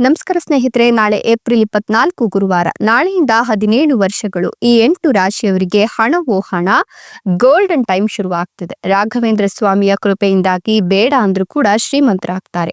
ನಮಸ್ಕಾರ ಸ್ನೇಹಿತರೆ, ನಾಳೆ ಏಪ್ರಿಲ್ ಇಪ್ಪತ್ನಾಲ್ಕು ಗುರುವಾರ, ನಾಳೆಯಿಂದ ಹದಿನೇಳು ವರ್ಷಗಳು, ಈ ಎಂಟು ರಾಶಿಯವರಿಗೆ ಹಣವೋ ಹಣ ಗೋಲ್ಡನ್ ಟೈಮ್ ಶುರುವಾಗ್ತಿದೆ. ರಾಘವೇಂದ್ರ ಸ್ವಾಮಿಯ ಕೃಪೆಯಿಂದಾಗಿ ಬೇಡ ಅಂದ್ರೂ ಕೂಡ ಶ್ರೀಮಂತರಾಗ್ತಾರೆ.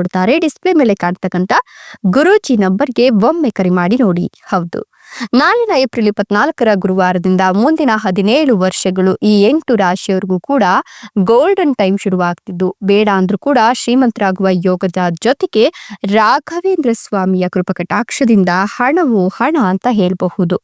ಮಾಡಿಕೊಡ್ತಾರೆ ಡಿಸ್ಪ್ಲೇ ಮೇಲೆ ಕಾಣ್ತಕ್ಕಂತ ಗುರೂಜಿ ನಂಬರ್ಗೆ ಒಮ್ಮೆ ಕರೆ ಮಾಡಿ ನೋಡಿ. ಹೌದು. ನಾಳಿನ ಏಪ್ರಿಲ್ ಇಪ್ಪತ್ನಾಲ್ಕರ ಗುರುವಾರದಿಂದ ಮುಂದಿನ ಹದಿನೇಳು ವರ್ಷಗಳು ಈ ಎಂಟು ರಾಶಿಯವರೆಗೂ ಕೂಡ ಗೋಲ್ಡನ್ ಟೈಮ್ ಶುರುವಾಗ್ತಿದ್ದು. ಬೇಡ ಅಂದ್ರೂ ಕೂಡ ಶ್ರೀಮಂತರಾಗುವ ಯೋಗದ ಜೊತೆಗೆ ರಾಘವೇಂದ್ರ ಸ್ವಾಮಿಯ ಕೃಪಕಟಾಕ್ಷದಿಂದ ಹಣವು ಹಣ ಅಂತ ಹೇಳಬಹುದು.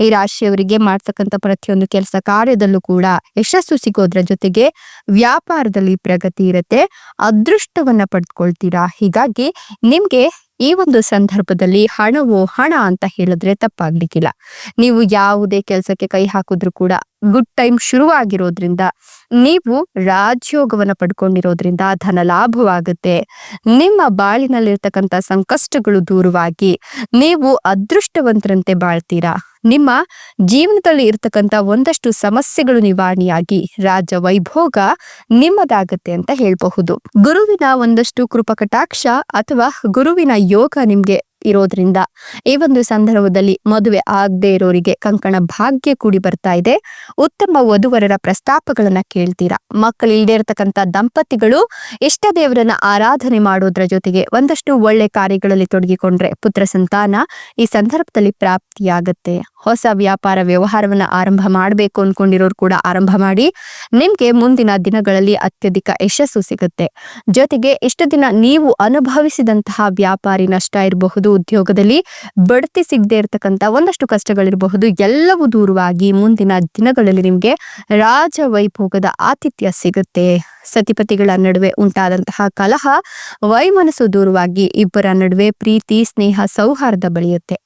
ಈ ರಾಶಿಯವರಿಗೆ ಮಾಡ್ತಕ್ಕಂಥ ಪ್ರತಿಯೊಂದು ಕೆಲಸ ಕಾರ್ಯದಲ್ಲೂ ಕೂಡ ಯಶಸ್ಸು ಸಿಗೋದ್ರ ಜೊತೆಗೆ ವ್ಯಾಪಾರದಲ್ಲಿ ಪ್ರಗತಿ ಇರುತ್ತೆ, ಅದೃಷ್ಟವನ್ನ ಪಡೆದುಕೊಳ್ತೀರಾ ಹೀಗಾಗಿ ನಿಮ್ಗೆ ಈ ಒಂದು ಸಂದರ್ಭದಲ್ಲಿ ಹಣವು ಹಣ ಅಂತ ಹೇಳಿದ್ರೆ ತಪ್ಪಾಗ್ಲಿಕ್ಕಿಲ್ಲ. ನೀವು ಯಾವುದೇ ಕೆಲಸಕ್ಕೆ ಕೈ ಹಾಕಿದ್ರು ಕೂಡ ಗುಡ್ ಟೈಮ್ ಶುರುವಾಗಿರೋದ್ರಿಂದ, ನೀವು ರಾಜಯೋಗವನ್ನ ಪಡ್ಕೊಂಡಿರೋದ್ರಿಂದ ಧನ ಲಾಭವಾಗುತ್ತೆ. ನಿಮ್ಮ ಬಾಳಿನಲ್ಲಿರ್ತಕ್ಕಂಥ ಸಂಕಷ್ಟಗಳು ದೂರವಾಗಿ ನೀವು ಅದೃಷ್ಟವಂತರಂತೆ ಬಾಳ್ತೀರಾ? ನಿಮ್ಮ ಜೀವನದಲ್ಲಿ ಇರ್ತಕ್ಕಂಥ ಒಂದಷ್ಟು ಸಮಸ್ಯೆಗಳು ನಿವಾರಣೆಯಾಗಿ ರಾಜ ವೈಭೋಗ ನಿಮ್ಮದಾಗತ್ತೆ ಅಂತ ಹೇಳಬಹುದು. ಗುರುವಿನ ಒಂದಷ್ಟು ಕೃಪಕಟಾಕ್ಷ ಅಥವಾ ಗುರುವಿನ ಯೋಗ ನಿಮ್ಗೆ ಇರೋದ್ರಿಂದ ಈ ಒಂದು ಸಂದರ್ಭದಲ್ಲಿ ಮದುವೆ ಆಗದೆ ಇರೋರಿಗೆ ಕಂಕಣ ಭಾಗ್ಯ ಕೂಡಿ ಬರ್ತಾ ಇದೆ. ಉತ್ತಮ ವಧುವರರ ಪ್ರಸ್ತಾಪಗಳನ್ನ ಕೇಳ್ತೀರಾ? ಮಕ್ಕಳು ಇಲ್ಲದೆ ಇರತಕ್ಕಂತ ದಂಪತಿಗಳು ಇಷ್ಟ ದೇವರನ್ನ ಆರಾಧನೆ ಮಾಡೋದ್ರ ಜೊತೆಗೆ ಒಂದಷ್ಟು ಒಳ್ಳೆ ಕಾರ್ಯಗಳಲ್ಲಿ ತೊಡಗಿಕೊಂಡ್ರೆ ಪುತ್ರ ಸಂತಾನ ಈ ಸಂದರ್ಭದಲ್ಲಿ ಪ್ರಾಪ್ತಿಯಾಗತ್ತೆ. ಹೊಸ ವ್ಯಾಪಾರ ವ್ಯವಹಾರವನ್ನ ಆರಂಭ ಮಾಡಬೇಕು ಅನ್ಕೊಂಡಿರೋರು ಕೂಡ ಆರಂಭ ಮಾಡಿ ನಿಮ್ಗೆ ಮುಂದಿನ ದಿನಗಳಲ್ಲಿ ಅತ್ಯಧಿಕ ಯಶಸ್ಸು ಸಿಗುತ್ತೆ. ಜೊತೆಗೆ ಇಷ್ಟು ದಿನ ನೀವು ಅನುಭವಿಸಿದಂತಹ ವ್ಯಾಪಾರಿ ನಷ್ಟ ಇರಬಹುದು, ಉದ್ಯೋಗದಲ್ಲಿ ಬಡ್ತಿ ಸಿಗದೆ ಇರತಕ್ಕಂತ ಒಂದಷ್ಟು ಕಷ್ಟಗಳಿರಬಹುದು, ಎಲ್ಲವೂ ದೂರವಾಗಿ ಮುಂದಿನ ದಿನಗಳಲ್ಲಿ ನಿಮ್ಗೆ ರಾಜ ವೈಭೋಗದ ಆತಿಥ್ಯ ಸಿಗುತ್ತೆ. ಸತಿಪತಿಗಳ ನಡುವೆ ಉಂಟಾದಂತಹ ಕಲಹ, ವೈಮನಸ್ಸು ದೂರವಾಗಿ ಇಬ್ಬರ ನಡುವೆ ಪ್ರೀತಿ, ಸ್ನೇಹ, ಸೌಹಾರ್ದ ಬೆಳೆಯುತ್ತೆ.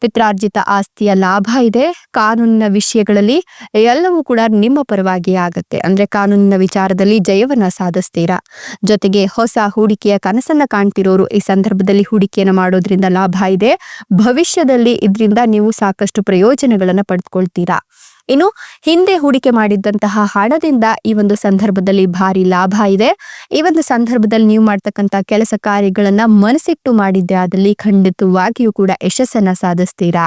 ಪಿತ್ರಾರ್ಜಿತ ಆಸ್ತಿಯ ಲಾಭ ಇದೆ. ಕಾನೂನಿನ ವಿಷಯಗಳಲ್ಲಿ ಎಲ್ಲವೂ ಕೂಡ ನಿಮ್ಮ ಪರವಾಗಿ ಆಗುತ್ತೆ. ಅಂದ್ರೆ ಕಾನೂನಿನ ವಿಚಾರದಲ್ಲಿ ಜಯವನ್ನ ಸಾಧಿಸ್ತೀರಾ? ಜೊತೆಗೆ ಹೊಸ ಹೂಡಿಕೆಯ ಕನಸನ್ನ ಕಾಣ್ತಿರೋರು ಈ ಸಂದರ್ಭದಲ್ಲಿ ಹೂಡಿಕೆಯನ್ನು ಮಾಡೋದ್ರಿಂದ ಲಾಭ ಇದೆ. ಭವಿಷ್ಯದಲ್ಲಿ ಇದರಿಂದ ನೀವು ಸಾಕಷ್ಟು ಪ್ರಯೋಜನಗಳನ್ನು ಪಡೆದುಕೊಳ್ತೀರಾ ಇನ್ನು ಹಿಂದೆ ಹೂಡಿಕೆ ಮಾಡಿದ್ದಂತಹ ಹಣದಿಂದ ಈ ಒಂದು ಸಂದರ್ಭದಲ್ಲಿ ಭಾರಿ ಲಾಭ ಇದೆ. ಈ ಒಂದು ಸಂದರ್ಭದಲ್ಲಿ ನೀವು ಮಾಡ್ತಕ್ಕಂತ ಕೆಲಸ ಕಾರ್ಯಗಳನ್ನ ಮನಸ್ಸಿಟ್ಟು ಮಾಡಿದ್ದೆ ಆದಲ್ಲಿ ಖಂಡಿತವಾಗಿಯೂ ಕೂಡ ಯಶಸ್ಸನ್ನ ಸಾಧಿಸ್ತೀರಾ?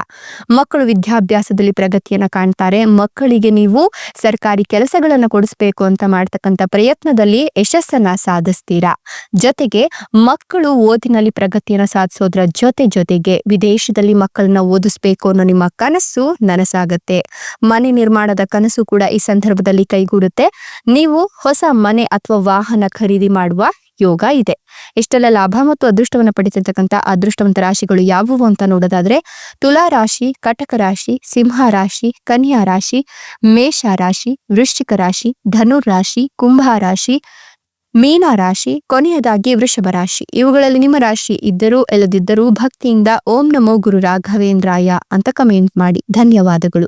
ಮಕ್ಕಳು ವಿದ್ಯಾಭ್ಯಾಸದಲ್ಲಿ ಪ್ರಗತಿಯನ್ನ ಕಾಣ್ತಾರೆ. ಮಕ್ಕಳಿಗೆ ನೀವು ಸರ್ಕಾರಿ ಕೆಲಸಗಳನ್ನ ಕೊಡಿಸ್ಬೇಕು ಅಂತ ಮಾಡ್ತಕ್ಕಂತ ಪ್ರಯತ್ನದಲ್ಲಿ ಯಶಸ್ಸನ್ನ ಸಾಧಿಸ್ತೀರಾ? ಜೊತೆಗೆ ಮಕ್ಕಳು ಓದಿನಲ್ಲಿ ಪ್ರಗತಿಯನ್ನ ಸಾಧಿಸೋದ್ರ ಜೊತೆ ಜೊತೆಗೆ ವಿದೇಶದಲ್ಲಿ ಮಕ್ಕಳನ್ನ ಓದಿಸ್ಬೇಕು ಅನ್ನೋ ನಿಮ್ಮ ಕನಸು ನನಸಾಗತ್ತೆ. ಮನೆ ನಿರ್ಮಾಣದ ಕನಸು ಕೂಡ ಈ ಸಂದರ್ಭದಲ್ಲಿ ಕೈಗೂಡುತ್ತೆ. ನೀವು ಹೊಸ ಮನೆ ಅಥವಾ ವಾಹನ ಖರೀದಿ ಮಾಡುವ ಯೋಗ ಇದೆ. ಇಷ್ಟೆಲ್ಲ ಲಾಭ ಮತ್ತು ಅದೃಷ್ಟವನ್ನು ಪಡಿತಿರ್ತಕ್ಕಂಥ ಅದೃಷ್ಟವಂತ ರಾಶಿಗಳು ಯಾವುವು ಅಂತ ನೋಡೋದಾದ್ರೆ, ತುಲಾ ರಾಶಿ, ಕಟಕ ರಾಶಿ, ಸಿಂಹ ರಾಶಿ, ಕನ್ಯಾ ರಾಶಿ, ಮೇಷ ರಾಶಿ, ವೃಶ್ಚಿಕ ರಾಶಿ ಧನುರ್ ರಾಶಿ, ಕುಂಭ ರಾಶಿ, ಮೀನ ರಾಶಿ, ಕೊನೆಯದಾಗಿ ವೃಷಭ ರಾಶಿ. ಇವುಗಳಲ್ಲಿ ನಿಮ್ಮ ರಾಶಿ ಇದ್ದರೂ ಇಲ್ಲದಿದ್ದರೂ ಭಕ್ತಿಯಿಂದ ಓಂ ನಮೋ ಗುರು ರಾಘವೇಂದ್ರಾಯ ಅಂತ ಕಮೆಂಟ್ ಮಾಡಿ. ಧನ್ಯವಾದಗಳು.